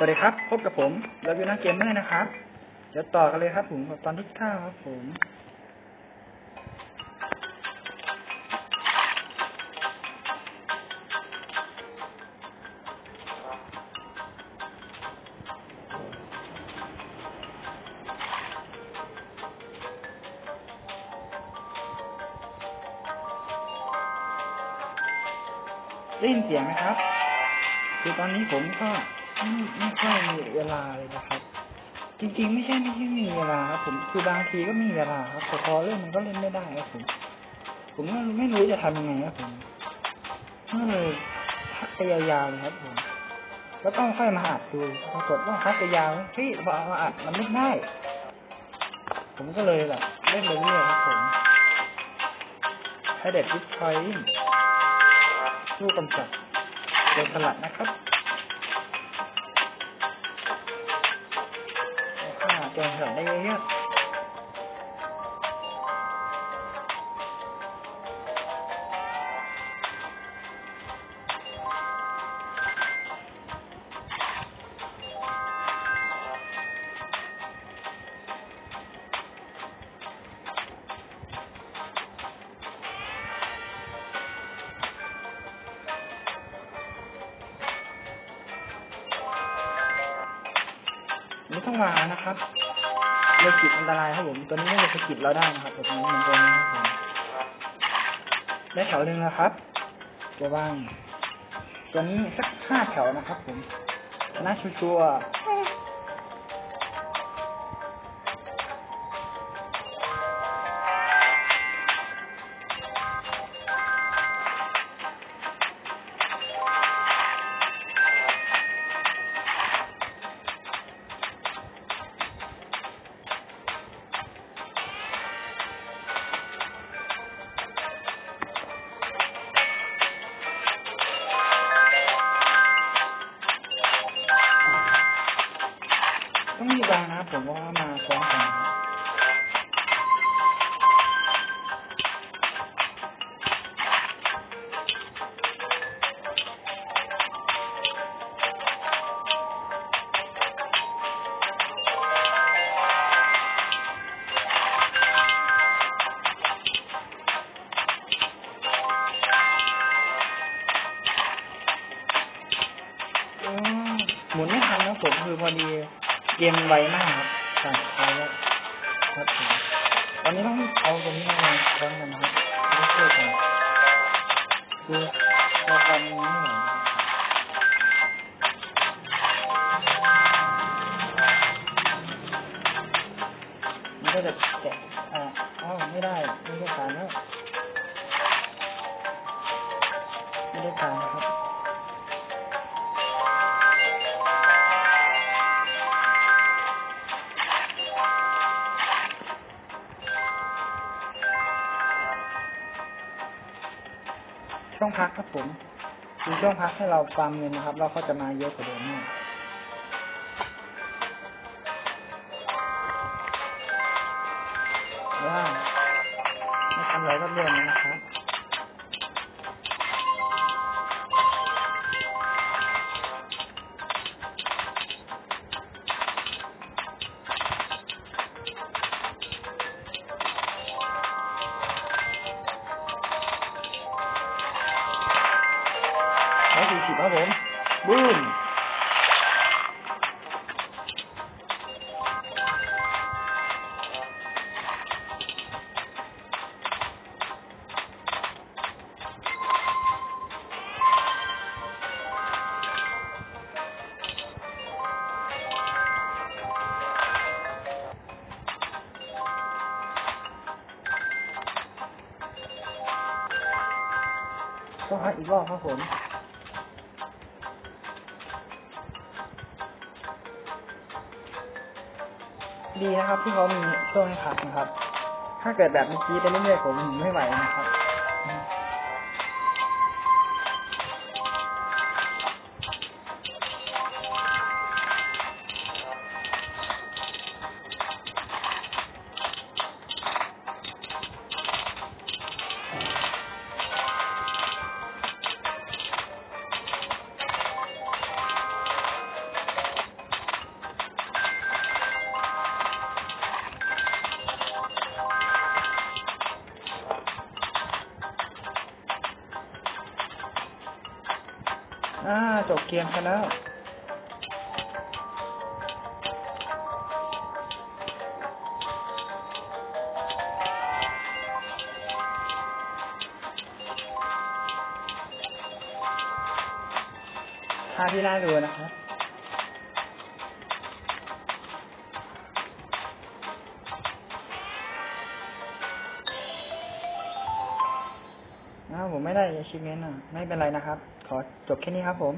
สวัสดีครับ พบกับผมเราอยู่นักเกมเมอร์นะครับ เดี๋ยวต่อกันเลยครับผมกับตอนที่เก้าครับผม ได้ยินเสียงไหมครับ คือตอนนี้ผมก็ ไม่ไม่ค่อยมีเวลาเลยนะครับ จริงๆ ไม่ใช่ไม่ใช่มีเวลาครับผมคือบางทีก็มีเวลาครับแต่พอเล่นมันก็เล่นไม่ได้ครับผมผมก็ไม่รู้จะทำยังไงครับผมก็เลยพักไปยาวๆเลยครับผมแล้วก็ค่อยมาอัดดูปรากฏว่าพักไปยาวเฮ้ยพอมาอัดมันไม่ได้ผมก็เลยแบบเล่นไปเรื่อยครับผมให้เด็ดวิชชอยผู้กำกับเป็นสลัดนะครับ เอาค่าเจนสลัดได้เยอะไม่ต้องวานะครับ เลยกิดอันตรายครับผม ตัวนี้ไม่เลยสะกิดเราได้นะครับตัวนี้มันตัวนี้ครับผมได้แถวหนึ่งนะครับจะวาง ตัวนี้สักห้าแถวนะครับผมน่าชัวร์ มว่ามาพร้อมกันหมุนไม่ทันครับผมคือพอดี เกมไวมากครับสั่งไปแล้วครับผมตอนนี้ต้องเอาตรงนี้มาพร้อมกันนะครับไม่ช่วยกันคือพอกันไม่ไหวนะครับมันก็จะแตะอ่าอ้าวไม่ได้ไม่ได้การแล้วไม่ได้การนครับ ช่องพักครับผมคือช่องพักให้เราฟาร์มเงินนะครับ เราก็จะมาเยอะกว่าเดิมเนี่ว่าไม่ทำอะไรก็เรื่องนะครับ ร้อยสี่สิบครับผมบูมต้องพักอีกรอบครับผม ดีนะครับ ที่เขามีช่วงให้พักนะครับ ถ้าเกิดแบบเมื่อกี้ไปเรื่อยๆผมไม่ไหวนะครับ อ่าจบเกมกันแล้วพาพที่ล่าดูนะครับ ผมไม่ได้ achievement อะ ไม่เป็นไรนะครับ ขอจบแค่นี้ครับผม